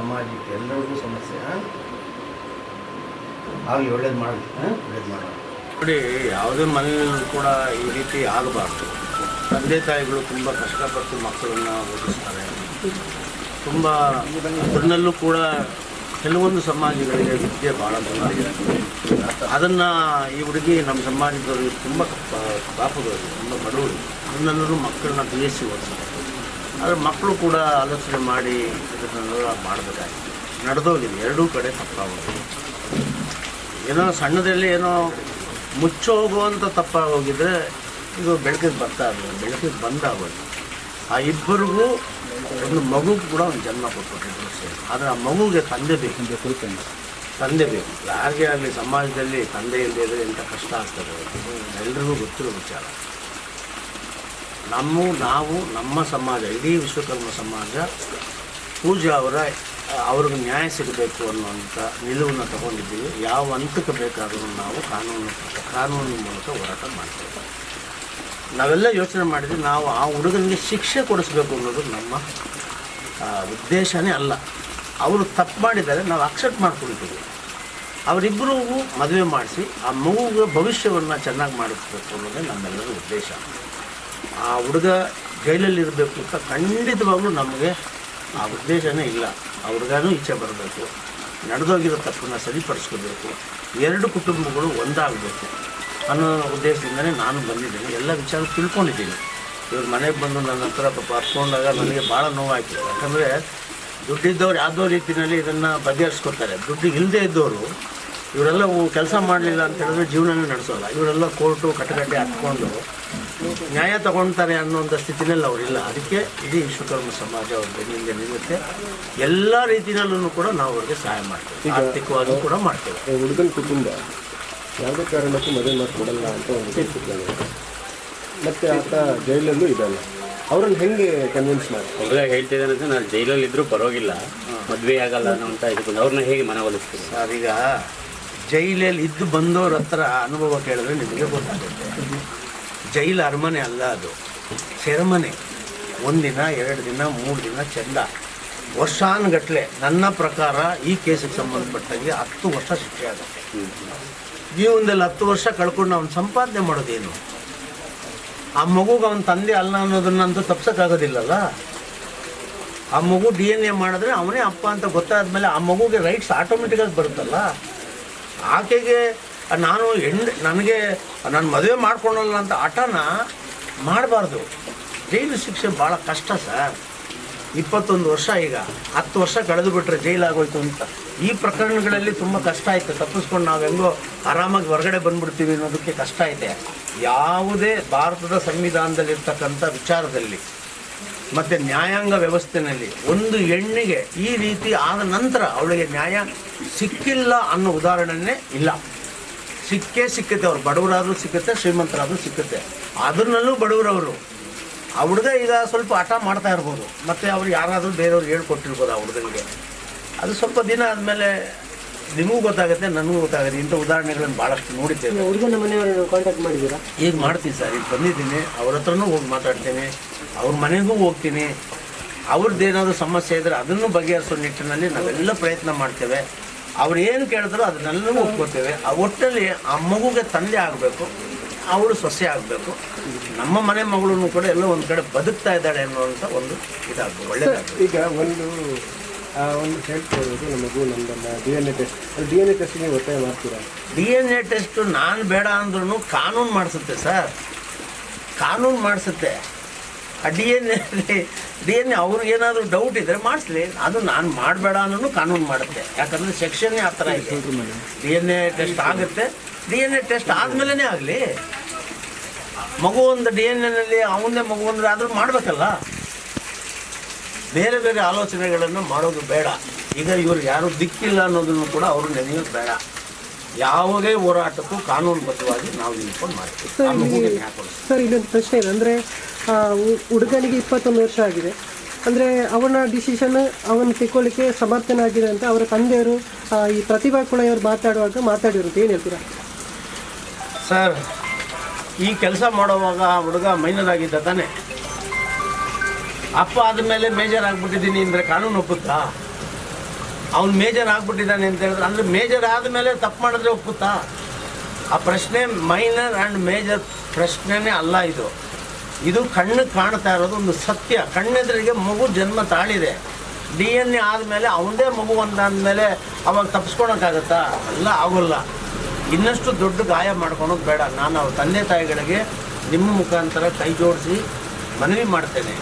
ಸಮಾಜಕ್ಕೆ ಎಲ್ಲರಿಗೂ ಸಮಸ್ಯೆ ಆಗಲಿ ಒಳ್ಳೇದು ಮಾಡಲಿ, ಹಾಂ? ಒಳ್ಳೇದು ಮಾಡೋಣ. ನೋಡಿ, ಯಾವುದೇ ಮನೆಯಲ್ಲೂ ಕೂಡ ಈ ರೀತಿ ಆಗಬಾರ್ದು. ತಂದೆ ತಾಯಿಗಳು ತುಂಬ ಕಷ್ಟಪಟ್ಟು ಮಕ್ಕಳನ್ನು ಓದಿಸ್ತಾರೆ. ತುಂಬ ಅದರಲ್ಲೂ ಕೂಡ ಕೆಲವೊಂದು ಸಮಾಜಗಳಿಗೆ ವಿದ್ಯೆ ಭಾಳ ಅದನ್ನು ಈ ಹುಡುಗಿ ನಮ್ಮ ಸಮಾಜದವರಿಗೆ ತುಂಬ ಪಾಪದವರು, ತುಂಬ ಬಡವರು. ಅದನ್ನೆಲ್ಲರೂ ಮಕ್ಕಳನ್ನ ಬಿ ಎಸ್ ಸಿ ಓದಿಸ್ತಾರೆ ಆದರೆ ಮಕ್ಕಳು ಕೂಡ ಆಲೋಚನೆ ಮಾಡಿ ಇದನ್ನೆಲ್ಲ ಮಾಡಬೇಕಾಗಿತ್ತು ನಡೆದೋಗಿದೆ. ಎರಡೂ ಕಡೆ ತಪ್ಪಾಗೋಗಿದೆ ಏನೋ ಸಣ್ಣದಲ್ಲಿ ಏನೋ ಮುಚ್ಚೋಗುವಂಥ ತಪ್ಪಾಗೋಗಿದ್ರೆ ಇದು ಬೆಳಕಿಗೆ ಬರ್ತಾ ಇರಲಿಲ್ಲ ಬೆಳಕಿಗೆ ಬಂದಾಗೋದು ಆ ಇಬ್ಬರಿಗೂ ಒಂದು ಮಗು ಕೂಡ ಒಂದು ಜನ್ಮ ಕೊಟ್ಕೊಟ್ಟಿದ್ರು ಸೇರಿ ಆದರೆ ಆ ಮಗುಗೆ ತಂದೆ ಬೇಕು. ತಂದೆ ಬೇಕು ಯಾರಿಗೇ ಆಗಲಿ ಸಮಾಜದಲ್ಲಿ ತಂದೆ ಇಲ್ಲದೆ ಇದ್ರೆ ಎಂಥ ಕಷ್ಟ ಆಗ್ತದೆ ಎಲ್ಲರಿಗೂ ಗೊತ್ತಿರೋ ವಿಚಾರ. ನಮ್ಮ, ನಾವು, ನಮ್ಮ ಸಮಾಜ, ಇಡೀ ವಿಶ್ವಕರ್ಮ ಸಮಾಜ, ಪೂಜಾ ಅವರ, ಅವ್ರಿಗೆ ನ್ಯಾಯ ಸಿಗಬೇಕು ಅನ್ನುವಂಥ ನಿಲುವನ್ನು ತಗೊಂಡಿದ್ದೀವಿ. ಯಾವ ಹಂತಕ್ಕೆ ಬೇಕಾದರೂ ನಾವು ಕಾನೂನು, ಕಾನೂನಿನ ಮೂಲಕ ಹೋರಾಟ ಮಾಡ್ತೇವೆ. ನಾವೆಲ್ಲ ಯೋಚನೆ ಮಾಡಿದ್ವಿ ನಾವು ಆ ಹುಡುಗನಿಗೆ ಶಿಕ್ಷೆ ಕೊಡಿಸ್ಬೇಕು ಅನ್ನೋದು ನಮ್ಮ ಉದ್ದೇಶನೇ ಅಲ್ಲ. ಅವರು ತಪ್ಪು ಮಾಡಿದ್ದಾರೆ, ನಾವು ಅಕ್ಸೆಪ್ಟ್ ಮಾಡ್ಕೊಳ್ತೀವಿ. ಅವರಿಬ್ಬರಿಗೂ ಮದುವೆ ಮಾಡಿಸಿ, ಆ ಮಗುವ ಭವಿಷ್ಯವನ್ನು ಚೆನ್ನಾಗಿ ಮಾಡಿಸ್ಬೇಕು ಅನ್ನೋದೇ ನಮ್ಮೆಲ್ಲರ ಉದ್ದೇಶ. ಆ ಹುಡುಗ ಜೈಲಲ್ಲಿ ಇರಬೇಕು ಅಂತ ಖಂಡಿತವಾಗ್ಲೂ ನಮಗೆ ಆ ಉದ್ದೇಶನೇ ಇಲ್ಲ. ಆ ಹುಡುಗನೂ ಇಚ್ಛೆ ಬರಬೇಕು. ನಡೆದೋಗಿರೋ ತಪ್ಪನ್ನು ಸರಿಪಡಿಸ್ಕೋಬೇಕು. ಎರಡು ಕುಟುಂಬಗಳು ಒಂದಾಗಬೇಕು ಅನ್ನೋ ಉದ್ದೇಶದಿಂದನೇ ನಾನು ಬಂದಿದ್ದೀನಿ. ಎಲ್ಲ ವಿಚಾರ ತಿಳ್ಕೊಂಡಿದ್ದೀನಿ. ಇವ್ರ ಮನೆಗೆ ಬಂದು ನನ್ನ ಹತ್ರ ಪಾಪ ಹರ್ಸ್ಕೊಂಡಾಗ ನನಗೆ ಭಾಳ ನೋವಾಯಿತು. ಯಾಕಂದರೆ ದುಡ್ಡಿದ್ದವ್ರು ಯಾವುದೋ ರೀತಿಯಲ್ಲಿ ಇದನ್ನು ಬಗೆಹರಿಸ್ಕೊತಾರೆ ದುಡ್ಡು ಇಲ್ಲದೇ ಇದ್ದವರು ಇವರೆಲ್ಲ ಕೆಲಸ ಮಾಡಲಿಲ್ಲ ಅಂತ ಹೇಳಿದ್ರೆ ಜೀವನನೇ ನಡೆಸೋಲ್ಲ. ಇವರೆಲ್ಲ ಕೋರ್ಟು ಕಟ್ಟಕಟ್ಟೆ ಹತ್ಕೊಂಡು ನ್ಯಾಯ ತಗೊಳ್ತಾರೆ ಅನ್ನೋಂಥ ಸ್ಥಿತಿನಲ್ಲಿ ಅವರಿಲ್ಲ ಅದಕ್ಕೆ ಇಡೀ ವಿಶ್ವಕರ್ಮ ಸಮಾಜ ಅವ್ರ ಬೆನ್ನಿಂದ ನಿಲ್ಲುತ್ತೆ. ಎಲ್ಲ ರೀತಿಯಲ್ಲೂ ಕೂಡ ನಾವು ಅವ್ರಿಗೆ ಸಹಾಯ ಮಾಡ್ತೇವೆ. ಆರ್ಥಿಕವಾಗಿ ಕೂಡ ಮಾಡ್ತೇವೆ. ಹುಡುಗನ ಕುಟುಂಬ ಯಾವುದೇ ಕಾರಣಕ್ಕೂ ಮದುವೆ ಮಾಡಿಕೊಡಲ್ಲ ಅಂತ ಒಂದು ಮತ್ತೆ ಆತ ಜೈಲಲ್ಲೂ ಇದಲ್ಲ ಅವ್ರನ್ನ ಹೆಂಗೆ ಕನ್ವಿನ್ಸ್ ಮಾಡಿ ಹುಡುಗ ಹೇಳ್ತಿದ್ದಾನೆ ಅಂದ್ರೆ ನಾನು ಜೈಲಲ್ಲಿ ಇದ್ರೂ ಪರವಾಗಿಲ್ಲ ಮದುವೆ ಆಗಲ್ಲ ಅನ್ನೋಂಥ ಇದು ಅವ್ರನ್ನ ಹೇಗೆ ಮನವೊಲಿಸ್ತೀವಿ ಸರ್ ಈಗ ಜೈಲಲ್ಲಿ ಇದ್ದು ಬಂದವ್ರ ಹತ್ರ ಅನುಭವ ಕೇಳಿದ್ರೆ ನಿಮಗೆ ಗೊತ್ತಾಗುತ್ತೆ. ಜೈಲು ಅರಮನೆ ಅಲ್ಲ ಅದು. ಸೆರೆಮನೆ. ಒಂದಿನ, ಎರಡು ದಿನ, ಮೂರು ದಿನ ಚೆಂದ. ವರ್ಷಾನುಗಟ್ಟಲೆ ನನ್ನ ಪ್ರಕಾರ ಈ ಕೇಸಿಗೆ ಸಂಬಂಧಪಟ್ಟಾಗಿ ಹತ್ತು ವರ್ಷ ಶಿಕ್ಷೆ ಆಗುತ್ತೆ. ಜೀವನದಲ್ಲಿ ಹತ್ತು ವರ್ಷ ಕಳ್ಕೊಂಡು ಅವ್ನು ಸಂಪಾದನೆ ಮಾಡೋದೇನು? ಆ ಮಗುಗೆ ಅವನ ತಂದೆ ಅಲ್ಲ ಅನ್ನೋದನ್ನಂತೂ ತಪ್ಸೋಕ್ಕಾಗೋದಿಲ್ಲಲ್ಲ? ಆ ಮಗು ಡಿ ಎನ್ ಎ ಮಾಡಿದ್ರೆ ಅವನೇ ಅಪ್ಪ ಅಂತ ಗೊತ್ತಾದ್ಮೇಲೆ ಆ ಮಗುಗೆ ರೈಟ್ಸ್ ಆಟೋಮೆಟಿಕಾಗಿ ಬರುತ್ತಲ್ಲ? ಆಕೆಗೆ ನಾನು ಹೆಣ್ಣು ನನಗೆ ನಾನು ಮದುವೆ ಮಾಡ್ಕೊಳಲ್ಲ ಅಂತ ಹಠನ ಮಾಡಬಾರ್ದು. ಜೈಲು ಶಿಕ್ಷೆ ಭಾಳ ಕಷ್ಟ ಸರ್. ಇಪ್ಪತ್ತೊಂದು ವರ್ಷ ಈಗ. ಹತ್ತು ವರ್ಷ ಕಳೆದು ಬಿಟ್ಟರೆ ಜೈಲಾಗೋಯ್ತು ಅಂತ. ಈ ಪ್ರಕರಣಗಳಲ್ಲಿ ತುಂಬ ಕಷ್ಟ ಆಯಿತು. ತಪ್ಪಿಸ್ಕೊಂಡು ನಾವು ಹೆಂಗೋ ಆರಾಮಾಗಿ ಹೊರಗಡೆ ಬಂದ್ಬಿಡ್ತೀವಿ ಅನ್ನೋದಕ್ಕೆ ಕಷ್ಟ ಇದೆ. ಯಾವುದೇ ಭಾರತದ ಸಂವಿಧಾನದಲ್ಲಿರ್ತಕ್ಕಂಥ ವಿಚಾರದಲ್ಲಿ ಮತ್ತು ನ್ಯಾಯಾಂಗ ವ್ಯವಸ್ಥೆಯಲ್ಲಿ ಒಂದು ಹೆಣ್ಣಿಗೆ ಈ ರೀತಿ ಆದ ನಂತರ ಅವಳಿಗೆ ನ್ಯಾಯ ಸಿಕ್ಕಿಲ್ಲ ಅನ್ನೋ ಉದಾಹರಣೆನೇ ಇಲ್ಲ. ಸಿಕ್ಕೇ ಸಿಕ್ಕತ್ತೆ ಅವ್ರು. ಬಡವರಾದರೂ ಸಿಕ್ಕುತ್ತೆ ಶ್ರೀಮಂತರಾದರೂ ಸಿಕ್ಕತ್ತೆ. ಅದ್ರಲ್ಲೂ ಬಡವರವರು. ಆ ಹುಡುಗ ಈಗ ಸ್ವಲ್ಪ ಹಠ ಮಾಡ್ತಾ ಇರ್ಬೋದು. ಮತ್ತು ಅವ್ರು ಯಾರಾದರೂ ಬೇರೆಯವ್ರು ಹೇಳ್ಕೊಟ್ಟಿರ್ಬೋದು ಆ ಹುಡುಗನಿಗೆ. ಅದು ಸ್ವಲ್ಪ ದಿನ ಆದಮೇಲೆ ನಿಮಗೂ ಗೊತ್ತಾಗುತ್ತೆ ನನಗೂ ಗೊತ್ತಾಗುತ್ತೆ. ಇಂಥ ಉದಾಹರಣೆಗಳನ್ನು ಭಾಳಷ್ಟು ನೋಡಿದ್ದೇವೆ. ಹುಡುಗನ ಮನೆಯವ್ರನ್ನ ಕಾಂಟ್ಯಾಕ್ಟ್ ಮಾಡಿದ್ದೀರಾ? ಈಗ ಮಾಡ್ತೀನಿ ಸರ್. ಈಗ ಬಂದಿದ್ದೀನಿ. ಅವ್ರ ಹತ್ರನೂ ಹೋಗಿ ಮಾತಾಡ್ತೀನಿ. ಅವ್ರ ಮನೆಗೂ ಹೋಗ್ತೀನಿ. ಅವ್ರದ್ದು ಏನಾದರೂ ಸಮಸ್ಯೆ ಇದ್ದರೆ ಅದನ್ನು ಬಗೆಹರಿಸೋ ನಿಟ್ಟಿನಲ್ಲಿ ನಾವೆಲ್ಲ ಪ್ರಯತ್ನ ಮಾಡ್ತೇವೆ. ಅವ್ರು ಏನು ಕೇಳಿದ್ರು ಅದನ್ನೆಲ್ಲವೂ ಒಪ್ಕೋತೇವೆ. ಆ ಒಟ್ಟಲ್ಲಿ ಆ ಮಗುಗೆ ತಂದೆ ಆಗಬೇಕು ಅವಳು ಸೊಸೆ ಆಗಬೇಕು. ನಮ್ಮ ಮನೆ ಮಗಳನ್ನು ಕೂಡ ಎಲ್ಲ ಒಂದು ಕಡೆ ಬದುಕ್ತಾ ಇದ್ದಾಳೆ ಅನ್ನುವಂಥ ಒಂದು ಇದಾಗಬೇಕು ಒಳ್ಳೆಯದಾಗಬೇಕು ಈಗ ಒಂದು ಒಂದು ಹೇಳ್ಕೊಳ್ಬೋದು ನಮಗೂ ನಮ್ಮ D N A test. D N A ಟೆಸ್ಟ್ಗೆ ಒತ್ತಾಯ ಮಾಡ್ತೀರಾ? ಡಿ ಎನ್ ಎ ಟೆಸ್ಟು ನಾನು ಬೇಡ ಅಂದ್ರೂ ಕಾನೂನು ಮಾಡಿಸುತ್ತೆ ಸರ್. ಕಾನೂನು ಮಾಡಿಸುತ್ತೆ. ಆ D N A D N A ಅವ್ರಿಗೇನಾದರೂ doubt ಇದ್ರೆ ಮಾಡಿಸ್ಲಿ. ಅದು ನಾನು ಮಾಡಬೇಡ ಅನ್ನೋನು ಕಾನೂನು ಮಾಡುತ್ತೆ. ಯಾಕಂದ್ರೆ ಸೆಕ್ಷನ್ನೇ ಆ ಥರ ಇದೆ. ಡಿ ಎನ್ ಎ ಟೆಸ್ಟ್ ಆಗುತ್ತೆ. ಡಿ ಎನ್ ಎ ಟೆಸ್ಟ್ ಆದಮೇಲೆ ಆಗಲಿ. ಮಗು ಒಂದು ಡಿ ಎನ್ ಎನಲ್ಲಿ ಅವನ್ನೇ ಮಗು ಅಂದರೆ ಆದರೂ ಮಾಡಬೇಕಲ್ಲ. ಬೇರೆ ಬೇರೆ ಆಲೋಚನೆಗಳನ್ನು ಮಾಡೋದು ಬೇಡ. ಈಗ ಇವ್ರಿಗೆ ಯಾರು ದಿಕ್ಕಿಲ್ಲ ಅನ್ನೋದನ್ನು ಕೂಡ ಅವರು ನೆನೆಯೋದು ಬೇಡ. ಯಾವುದೇ ಹೋರಾಟಕ್ಕೂ ಕಾನೂನುಬದ್ಧವಾಗಿ ನಾವು ನಿಂತ್ಕೊಂಡು ಮಾಡ್ತೀವಿ. ಸರ್ ಇಲ್ಲೊಂದು ಪ್ರಶ್ನೆ ಅಂದರೆ ಹುಡುಗನಿಗೆ ಇಪ್ಪತ್ತೊಂದು ವರ್ಷ ಆಗಿದೆ. ಅಂದರೆ ಅವನ ಡಿಸಿಷನ್ ಅವನು ತಿಳ್ಕೊಳ್ಳಿಕ್ಕೆ ಸಮರ್ಥನಾಗಿದೆ ಅಂತ ಅವರ ತಂದೆಯವರು ಈ ಪ್ರತಿಭಾ ಕುಳೆಯವರು ಮಾತಾಡುವಾಗ ಮಾತಾಡಿರೋದು ಏನು ಹೇಳ್ತೀರಾ? ಸರ್, ಈ ಕೆಲಸ ಮಾಡುವಾಗ ಆ ಹುಡುಗ ಮೈನರ್ ಆಗಿದ್ದ ತಾನೆ. ಅಪ್ಪ ಆದಮೇಲೆ ಮೇಜರ್ ಆಗಿಬಿಟ್ಟಿದ್ದೀನಿ ಅಂದರೆ ಕಾನೂನು ಒಪ್ಪುತ್ತಾ? ಅವ್ನು ಮೇಜರ್ ಆಗಿಬಿಟ್ಟಿದ್ದಾನೆ ಅಂತ ಹೇಳಿದ್ರೆ, ಅಂದರೆ ಮೇಜರ್ ಆದಮೇಲೆ ತಪ್ಪು ಮಾಡಿದ್ರೆ ಒಪ್ಪುತ್ತಾ? ಆ ಪ್ರಶ್ನೆ ಮೈನರ್ ಆ್ಯಂಡ್ ಮೇಜರ್ ಪ್ರಶ್ನೆನೇ ಅಲ್ಲ ಇದು. ಇದು ಕಣ್ಣು ಕಾಣ್ತಾ ಇರೋದು ಒಂದು ಸತ್ಯ. ಕಣ್ಣೆದುರಿಗೆ ಮಗು ಜನ್ಮ ತಾಳಿದೆ. ಡಿ ಎನ್ ಎ ಆದಮೇಲೆ ಅವನದೇ ಮಗು ಅಂದಾದ್ಮೇಲೆ ಅವಾಗ ತಪ್ಪಿಸ್ಕೊಳಕ್ಕಾಗತ್ತಾ ಅಲ್ಲ ಆಗೋಲ್ಲ. ಇನ್ನಷ್ಟು ದೊಡ್ಡ ಗಾಯ ಮಾಡ್ಕೊಳೋದು ಬೇಡ. ನಾನು ಅವ್ರ ತಂದೆ ತಾಯಿಗಳಿಗೆ ನಿಮ್ಮ ಮುಖಾಂತರ ಕೈ ಜೋಡಿಸಿ ಮನವಿ ಮಾಡ್ತೇನೆ.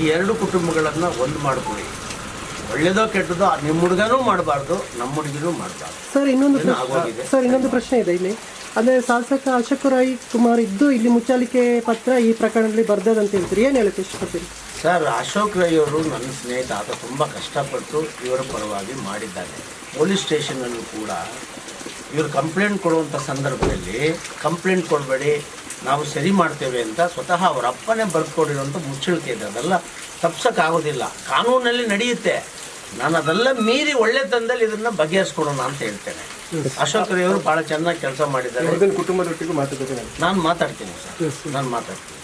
ಈ ಎರಡು ಕುಟುಂಬಗಳನ್ನು ಒಂದು ಮಾಡ್ಕೊಳ್ಳಿ. ಒಳ್ಳೇದೋ ಕೆಟ್ಟದೋ ನಿಮ್ಮ ಹುಡುಗನೂ ಮಾಡಬಾರ್ದು ನಮ್ಮ ಹುಡುಗಿನೂ ಮಾಡಬಾರ್ದು. ಸರ್ ಇನ್ನೊಂದು. ಸರ್ ಇನ್ನೊಂದು ಪ್ರಶ್ನೆ ಇದೆ ಇಲ್ಲಿ. ಅದೇ ಶಾಸಕ ಅಶೋಕ್ ರಾಯ್ ಕುಮಾರ್ ಇದ್ದು ಇಲ್ಲಿ ಮುಚ್ಚಾಲಿಕೆ ಪತ್ರ ಈ ಪ್ರಕರಣದಲ್ಲಿ ಬರ್ದದಂತ ಹೇಳ್ತೀರಿ. ಏನು ಹೇಳಕ್ಕೆ ಇಷ್ಟಪಡ್ತೀರಿ? ಸರ್, ಅಶೋಕ್ ರೈ ಅವರು ನನ್ನ ಸ್ನೇಹಿತ, ಆತ ತುಂಬ ಕಷ್ಟಪಟ್ಟು ಇವರ ಪರವಾಗಿ ಮಾಡಿದ್ದಾನೆ ಪೊಲೀಸ್ ಸ್ಟೇಷನಲ್ಲೂ ಕೂಡ ಇವರು ಕಂಪ್ಲೇಂಟ್ ಕೊಡುವಂಥ ಸಂದರ್ಭದಲ್ಲಿ ಕಂಪ್ಲೇಂಟ್ ಕೊಡಬೇಡಿ, ನಾವು ಸರಿ ಮಾಡ್ತೇವೆ ಅಂತ ಸ್ವತಃ ಅವರ ಅಪ್ಪನೇ ಬರ್ಕೊಡಿರುವಂಥ ಮುಚ್ಚಳಿಕೆ ಇದೆ. ಅದೆಲ್ಲ ತಪ್ಸೋಕ್ಕಾಗೋದಿಲ್ಲ ಕಾನೂನಲ್ಲಿ ನಡೆಯುತ್ತೆ. ನಾನು ಅದೆಲ್ಲ ಮೀರಿ ಒಳ್ಳೆ ತಂದಲ್ಲಿ ಇದನ್ನು ಬಗೆಹರಿಸ್ಕೊಡೋಣ ಅಂತ ಹೇಳ್ತೇನೆ. ಅಶೋಕ್ ರೈ ಅವರು ಭಾಳ ಚೆನ್ನಾಗಿ ಕೆಲಸ ಮಾಡಿದ್ದಾರೆ. ಕುಟುಂಬದೊಟ್ಟಿಗೂ ಮಾತುಕತೆ. ನಾನು ಮಾತಾಡ್ತೀನಿ ಸರ್. ನಾನು ಮಾತಾಡ್ತೀನಿ.